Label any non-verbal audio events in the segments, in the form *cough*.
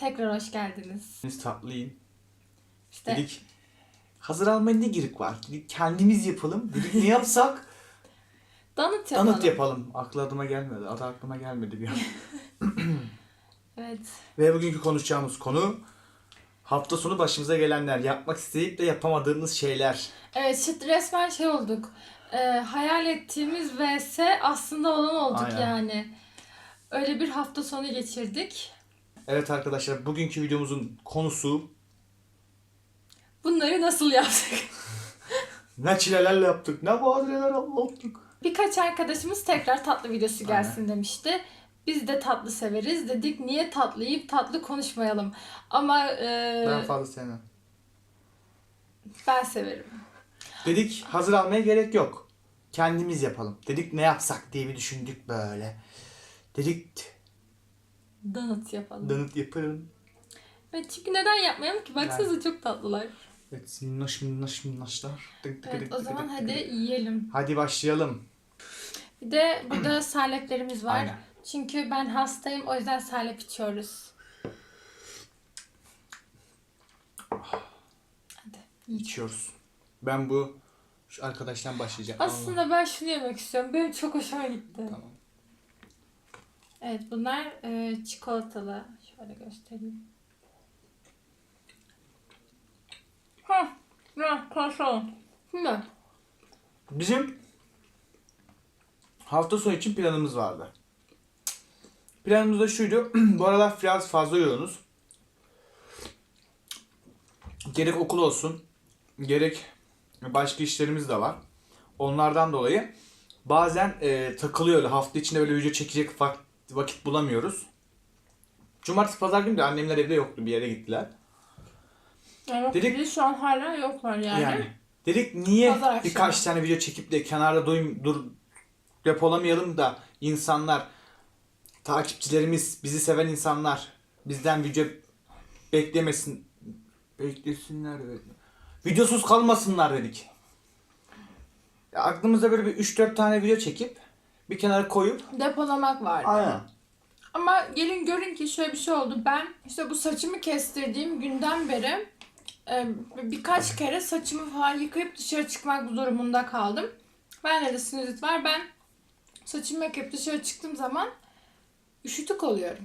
Tekrar hoş geldiniz. Siz tatlı yiyin. İşte Dedik hazır almaya ne gerek var? Dedik kendimiz yapalım. Dedik ne yapsak? *laughs* donut yapalım. Donut yapalım. Aklı adıma gelmedi. Adı aklıma gelmedi bir an. *laughs* *clears throat* Evet. Ve bugünkü konuşacağımız konu hafta sonu başımıza gelenler. Yapmak isteyip de yapamadığımız şeyler. Evet, resmen şey olduk. Ee, hayal ettiğimiz vs aslında olan olduk Aynen. yani. Öyle bir hafta sonu geçirdik. Evet arkadaşlar bugünkü videomuzun konusu Bunları nasıl yaptık? *laughs* ne çilelerle yaptık, ne badireler anlattık. Birkaç arkadaşımız tekrar tatlı videosu gelsin demişti. Biz de tatlı severiz. Dedik niye tatlı yiyip tatlı konuşmayalım. Ama e, Ben ben, fazla sevmem. severim. Dedik hazır almaya gerek yok. Kendimiz yapalım. Dedik ne yapsak diye bir düşündük böyle. Dedik Donut yapalım. donut yapalım. Evet, çünkü neden yapmayalım ki? Baksanıza çok tatlılar. Evet minnoş minnoş minnoşlar. Tık tık Evet tık o tık zaman tık hadi tık. yiyelim. Hadi başlayalım. Bir de burada *clears throat* saleplerimiz var. Aynen. Çünkü ben hastayım o yüzden salep içiyoruz. Hadi. İçiyoruz. Ben bu şu arkadaştan başlayacağım. Aslında ben şunu yemek istiyorum. Benim çok hoşuma gitti. Tamam. Evet bunlar e, çikolatalı. Şöyle göstereyim. Hah. Ya konuşalım. Şimdi Bizim hafta sonu için planımız vardı. Planımız da şuydu. *clears throat* Bu aralar biraz fazla yoğunuz. Gerek okul olsun, gerek başka işlerimiz de var. Onlardan dolayı bazen e, takılıyor. Hafta içinde böyle video çekecek vak- vakit bulamıyoruz. Cumartesi pazar günü de annemler evde yoktu. Bir yere gittiler. evet, Dedik- biz şu an hala yoklar yani. Yani. Dedik niye Pazar akşamı. birkaç tane video çekip de kenarda doyum, dur depolamayalım da insanlar takipçilerimiz, bizi seven insanlar bizden video beklemesin beklesinler evet. Videosuz kalmasınlar dedik. Ya aklımızda böyle bir 3-4 tane video çekip bir kenara koyup Depolamak vardı. Aynen. Ama gelin görün ki şöyle bir şey oldu. Ben işte bu saçımı kestirdiğim günden beri e, birkaç kere saçımı falan yıkayıp dışarı çıkmak durumunda kaldım. Bende de sinüzit var. Ben saçımı yıkayıp dışarı çıktığım zaman üşütük oluyorum.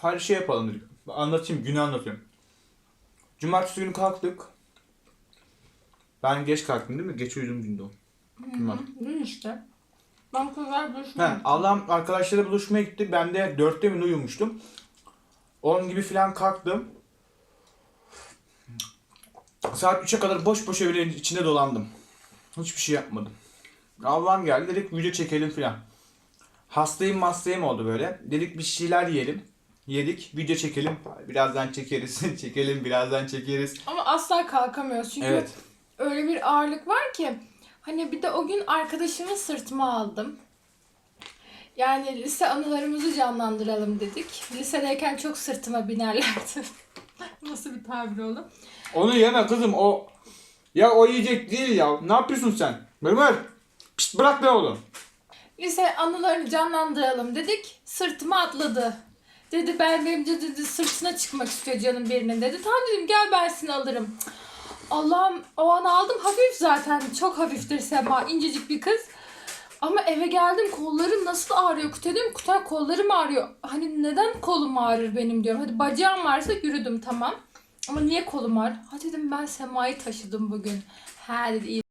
Her şey yapalım dedik. Anlatayım, günü anlatıyorum. Cumartesi günü kalktık. Ben geç kalktım değil mi? Geç uyudum günde o. Dün işte. Ben kızlar He, buluşmuyorum. Allah'ım arkadaşları buluşmaya gitti. Ben de dörtte mi ne uyumuştum. 10 gibi falan kalktım. Saat 3'e kadar boş boş evlerin içinde dolandım. Hiçbir şey yapmadım. Allah'ım geldi dedik video çekelim falan. Hastayım hastayım oldu böyle. Dedik bir şeyler yiyelim. Yedik video çekelim. Birazdan çekeriz. *laughs* çekelim birazdan çekeriz. Ama asla kalkamıyoruz. Çünkü Evet. öyle bir ağırlık var ki. Hani bir de o gün arkadaşımı sırtıma aldım. Yani lise anılarımızı canlandıralım dedik. Lisedeyken çok sırtıma binerlerdi. *laughs* Nasıl bir tabir oldu? Onu yeme kızım o. Ya o yiyecek değil ya. Ne yapıyorsun sen? Mırmır. Pişt bırak be oğlum. Lise anılarını canlandıralım dedik. Sırtıma atladı. Dedi ben benim de dedi sırtına çıkmak istiyor canım birinin dedi. Tamam dedim gel ben seni alırım. Cık, Allah'ım o an aldım hafif zaten çok hafiftir Sema incecik bir kız. Ama eve geldim kollarım nasıl ağrıyor Kutay dedim Kutay kollarım ağrıyor. Hani neden kolum ağrır benim diyorum. Hadi bacağım varsa yürüdüm tamam. Ama niye kolum ağrır? Ha dedim ben Sema'yı taşıdım bugün. Ha dedi iyi.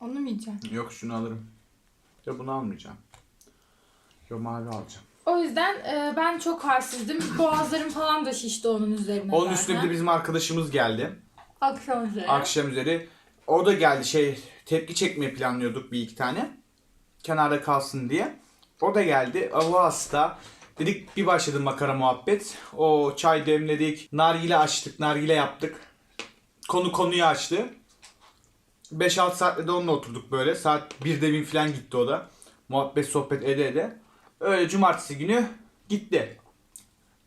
Onu mu yiyeceğim? Yok şunu alırım. Ya bunu almayacağım. Yo mavi alacağım. O yüzden e, ben çok halsizdim. Boğazlarım falan da şişti onun üzerine Onun üstüne bir de bizim arkadaşımız geldi. Akşam üzeri. Akşam üzeri. O da geldi şey tepki çekmeyi planlıyorduk bir iki tane. Kenarda kalsın diye. O da geldi. O hasta. Dedik bir başladı makara muhabbet. O çay demledik. Nargile açtık. Nargile yaptık. Konu konuyu açtı. 5-6 saatte de onunla oturduk böyle. Saat 1'de bin falan gitti o da. Muhabbet sohbet ede ede. Öyle cumartesi günü gitti.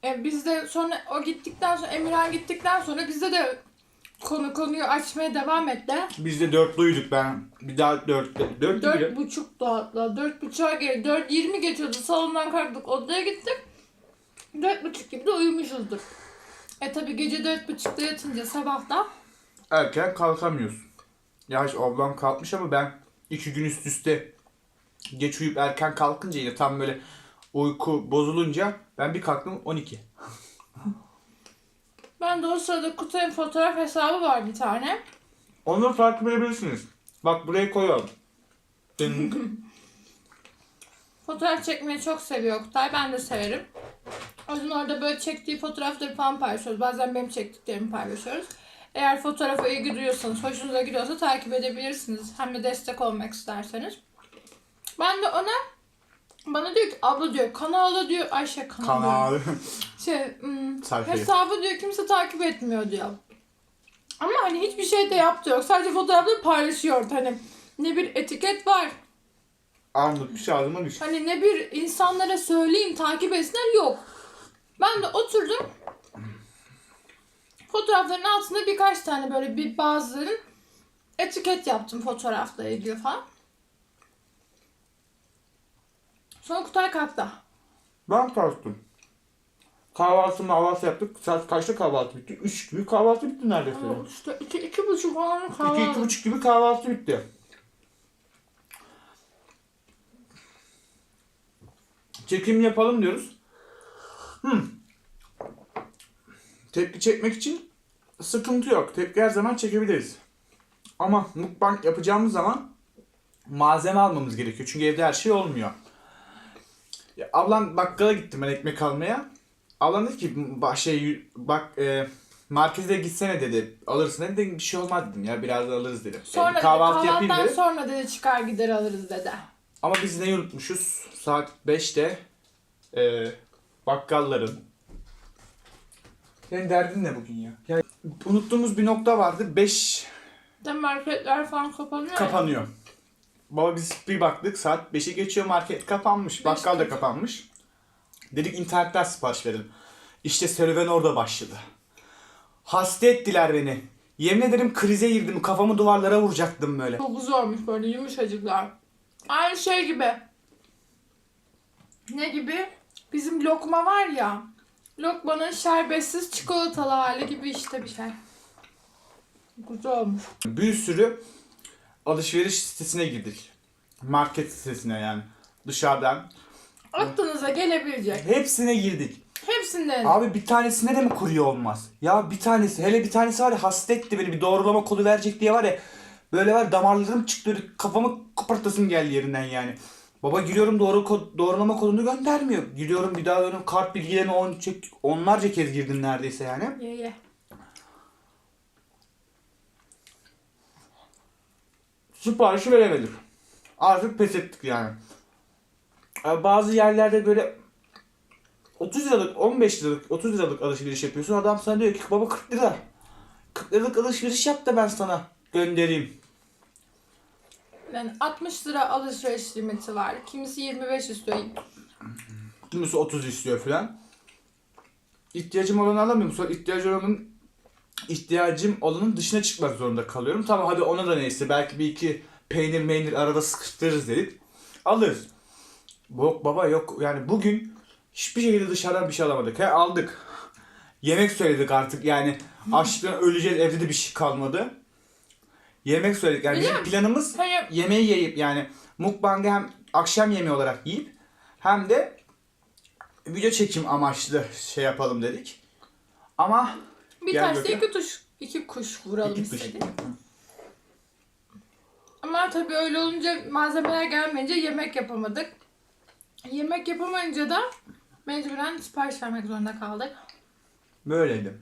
E, biz de sonra o gittikten sonra Emirhan gittikten sonra bizde de konu konuyu açmaya devam et de. Biz de dörtlüydük ben. Bir daha dörtte. Dört, Dört buçuk da hatta. Dört buçuğa gel. Dört yirmi geçiyordu. Salondan kalktık. Odaya gittik. Dört buçuk gibi de uyumuşuzdur. E tabi gece dört buçukta yatınca sabah da Erken kalkamıyorsun. Ya hiç ablam kalkmış ama ben iki gün üst üste geç uyuyup erken kalkınca yine tam böyle uyku bozulunca ben bir kalktım 12. *laughs* ben de o sırada Kutay'ın fotoğraf hesabı var bir tane. Onları takip edebilirsiniz. Bak buraya koyalım. *laughs* Fotoğraf çekmeyi çok seviyor Kutay. Ben de severim. O yüzden orada böyle çektiği fotoğrafları falan paylaşıyoruz. Bazen benim çektiklerimi paylaşıyoruz. Eğer fotoğrafa ilgi duyuyorsanız, hoşunuza gidiyorsa takip edebilirsiniz. Hem de destek olmak isterseniz. Ben de ona bana diyor ki abla diyor kanalı diyor Ayşe kanalı. Kanal. *laughs* Şey hmm, Sayfayı. hesabı diyor kimse takip etmiyor diyor. Ama hani hiçbir şey de yaptı yok. Sadece fotoğrafları paylaşıyor. Hani ne bir etiket var. Bir şey ağzıma düş. Hani ne bir insanlara söyleyeyim takip etsinler yok. Ben de oturdum. Fotoğrafların altında birkaç tane böyle bir bazıların etiket yaptım fotoğrafla ilgili falan. Sonra Kutay kalktı. Ben kalktım. Kahvaltı mahvaltı yaptık. Saat kaçta kahvaltı bitti? 3 gibi kahvaltı bitti neredeyse. Ama İşte iki, iki buçuk falan 2 kahvaltı. iki, buçuk gibi kahvaltı bitti. Çekim yapalım diyoruz. Hmm. Tepki çekmek için sıkıntı yok. Tepki her zaman çekebiliriz. Ama mukbang yapacağımız zaman malzeme almamız gerekiyor. Çünkü evde her şey olmuyor. Ya, ablam bakkala gittim ben ekmek almaya. Ablam dedi ki "Ba- şey bak e, markete gitsene dedi. Alırsın dedi. Dedim, Bir şey olmaz dedim ya biraz da alırız dedim. Sonra Yani dedi, kahvaltı yapayım kahvaltıdan dedim. sonra dedi çıkar gider alırız dedi. Ama biz neyi unutmuşuz? Saat 5'te e, bakkalların. Senin derdin ne bugün ya? ya? Unuttuğumuz bir nokta vardı. 5 De marketler falan kapanıyor. ya. kapanıyor. Baba biz bir baktık saat 5'i geçiyor market kapanmış. Bakkal da kapanmış. Dedik internetten sipariş verelim. İşte serüven orada başladı. Hasta ettiler beni. Yemin ederim krize girdim. Kafamı duvarlara vuracaktım böyle. Çok zormuş böyle yumuşacıklar. Aynı şey gibi. Ne gibi? Bizim lokma var ya. Lokmanın şerbetsiz çikolatalı hali gibi işte bir şey. Güzel olmuş. Bir sürü alışveriş sitesine girdik. Market sitesine yani. Dışarıdan. Aklınıza gelebilecek. Hepsine girdik. Hepsinden. Abi bir tanesine de mi kurye olmaz? Ya bir tanesi hele bir tanesi var ya hasta etti beni bir doğrulama kodu verecek diye var ya böyle var damarlarım çıktı böyle kafamı kopartasım geldi yerinden yani. Baba giriyorum doğru kod, doğrulama kodunu göndermiyor. Giriyorum bir daha dönüyorum kart bilgilerini on, onlarca kez girdim neredeyse yani. Ye ye. Siparişi veremedik. Artık pes ettik yani. Ee, Bazı yerlerde böyle 30 liralık, 15 liralık, 30 liralık alışveriş yapıyorsun. Adam sana diyor ki baba 40 lira. 40 liralık alışveriş yap da ben sana göndereyim. Yani 60 lira alışveriş limiti var. Kimisi 25 istiyor. Kimisi 30 istiyor falan. İhtiyacım olanı alamıyorum. Sonra ihtiyacım olanın ihtiyacım olanın dışına çıkmak zorunda kalıyorum. Tamam hadi ona da neyse. Belki bir iki peynir meynir arada sıkıştırırız dedik. Alırız. Yok baba yok. Yani bugün hiçbir şekilde dışarıdan bir şey alamadık. He aldık. Yemek söyledik artık yani. Açlıktan öleceğiz evde de bir şey kalmadı. Yemek söyledik. Yani bizim planımız Hani yemeği yiyip yani mukbang'ı hem akşam yemeği olarak yiyip hem de video çekim amaçlı şey yapalım dedik. Ama bir Gel taşla iki kuş, iki kuş vuralım iki kuş. istedik. Ama tabii öyle olunca malzemeler gelmeyince yemek yapamadık. Yemek yapamayınca da mecburen sipariş vermek zorunda kaldık. Böyleydi.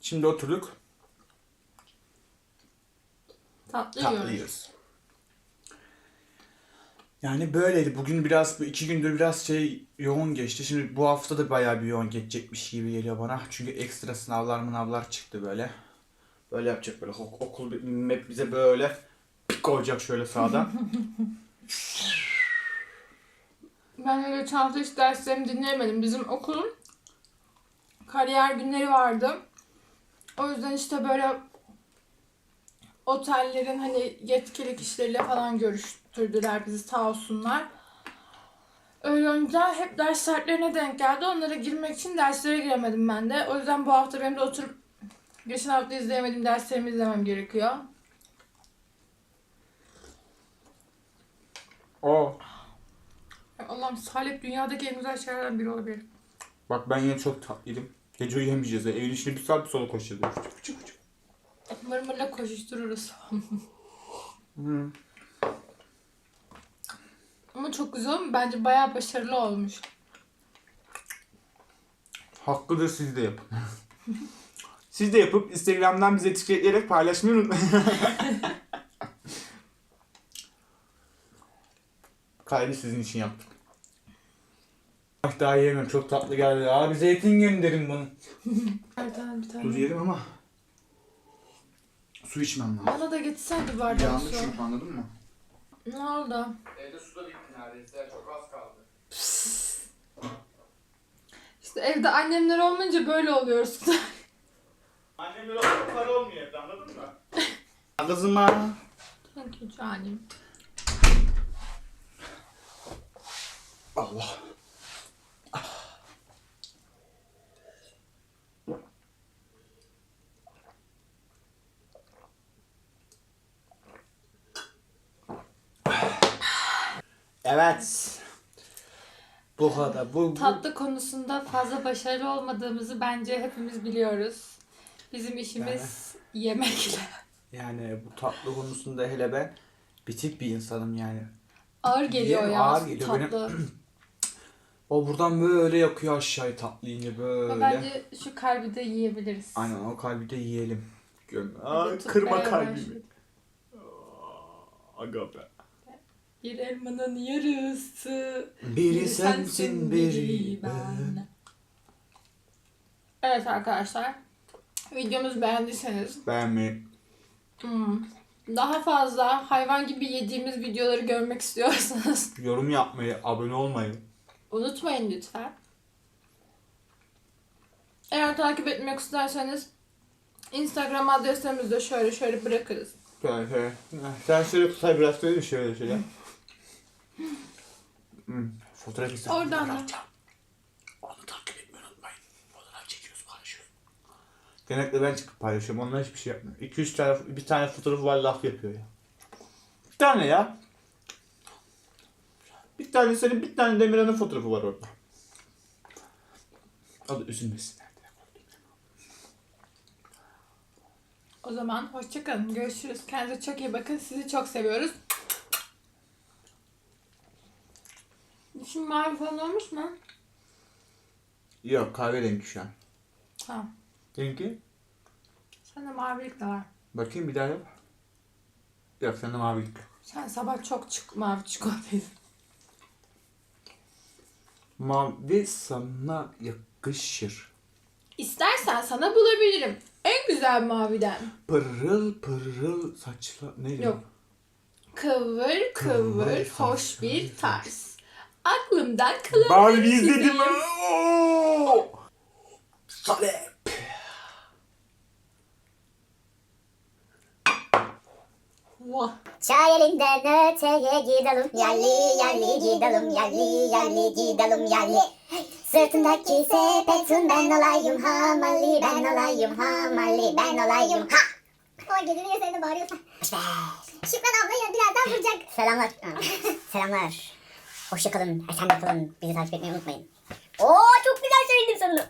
Şimdi oturduk Tatlı, tatlı yiyoruz. yiyoruz. Yani böyleydi. Bugün biraz, iki gündür biraz şey yoğun geçti. Şimdi bu hafta da bayağı bir yoğun geçecekmiş gibi geliyor bana. Çünkü ekstra sınavlar mınavlar çıktı böyle. Böyle yapacak böyle ok- okul hep bize böyle pik olacak şöyle sağdan. *laughs* Ben öyle çanta hiç derslerimi dinleyemedim. Bizim okulun kariyer günleri vardı. O yüzden işte böyle otellerin hani yetkili kişileriyle falan görüştürdüler bizi sağ olsunlar. Olunca hep ders saatlerine denk geldi. Onlara girmek için derslere giremedim ben de. O yüzden bu hafta benim de oturup geçen hafta izleyemediğim derslerimi izlemem gerekiyor. O. Allah'ım salep dünyadaki en güzel şeylerden biri olabilir. Bak ben yine çok tatlıydım. Gece uyuyamayacağız. ya. Evin içinde bir saat bir sonra koşacağız. Fıçı fıçı fıçı. Mırmırla koşuştururuz. Hı. Ama çok güzel olmuş. Bence bayağı başarılı olmuş. Hakkıdır siz de yapın. *laughs* siz de yapıp Instagram'dan bize etiketleyerek paylaşmayı unutmayın. *laughs* Kalbi sizin için yaptım. Bak daha yiyemem çok tatlı geldi. Abi zeytin gönderin bunu. *laughs* Bir tane bir tane. Dur yerim ama su içmem lazım. Bana da bir bardak Yandı su. çünkü anladın mı? Ne oldu? Evde su da neredeyse. Çok az kaldı. İşte evde annemler olmayınca böyle oluyoruz. *laughs* Annem böyle olsa para olmuyor evde anladın mı? Kızıma. Thank you canım. Allah. Evet. Bu kadar. Bu, bu. Tatlı konusunda fazla başarılı olmadığımızı bence hepimiz biliyoruz. Bizim işimiz yemekle. Yani bu tatlı konusunda hele ben bitik bir insanım yani. Ağır geliyor Yem- ya ağır geliyor. tatlı. *clears throat* O buradan böyle yakıyor aşağıya tatlı yiyince böyle. Ama bence şu kalbi de yiyebiliriz. Aynen o kalbi de yiyelim. Göm. Aa, kırma kalbimi. Aga be. Bir elmanın yarısı. Biri sensin biri ben. Evet arkadaşlar. Videomuzu beğendiyseniz Beğenmeyi. hmm, daha fazla hayvan gibi yediğimiz videoları görmek istiyorsanız *laughs* Yorum yapmayı, abone olmayı. unutmayın lütfen. Eğer takip etmek isterseniz Instagram adreslerimizi de şöyle şöyle bırakırız. Şöyle şöyle. Sen şöyle tutay biraz şöyle şöyle şöyle. Hmm. Fotoğraf istedim. Oradan da. Onu takip etmeyi unutmayın. Fotoğraf çekiyoruz, paylaşıyoruz. Genellikle ben çıkıp paylaşıyorum. Onlar hiçbir şey yapmıyor. 2-3 tane, bir tane fotoğrafı var laf yapıyor ya. Bir tane ya. Bir tane senin, bir tane Demirhan'ın fotoğrafı var orada. O da üzülmesin. O zaman hoşçakalın. Görüşürüz. Kendinize çok iyi bakın. Sizi çok seviyoruz. Şimdi mavi falan olmuş mu? Yok kahverengi şu an. Tamam. Seninki? Sende mavilik de var. Bakayım bir daha yap. Yok sende mavilik. Sen sabah çok çık mavi çikolataydın. Mavi sana yakışır. İstersen sana bulabilirim. En güzel maviden. Pırıl pırıl saçla... Ne? Yok. Kıvır kıvır Kıvır, hoş bir tarz. Aklımdan kalan Barbie bir izledim. çizeyim. Oo! Salep. Vah. Çay elinden öteye gidelim. Yerli yerli gidelim. Yerli yerli gidelim. Yerli Sırtındaki sepetin ben olayım Hamalli ben olayım Hamalli ben olayım Ha! O sen de bağırıyorsun? Şükran abla ya birazdan vuracak. Selamlar. *laughs* Selamlar Hoşçakalın, esen kalın Bizi takip etmeyi unutmayın. Oo çok güzel söyledin sonunda.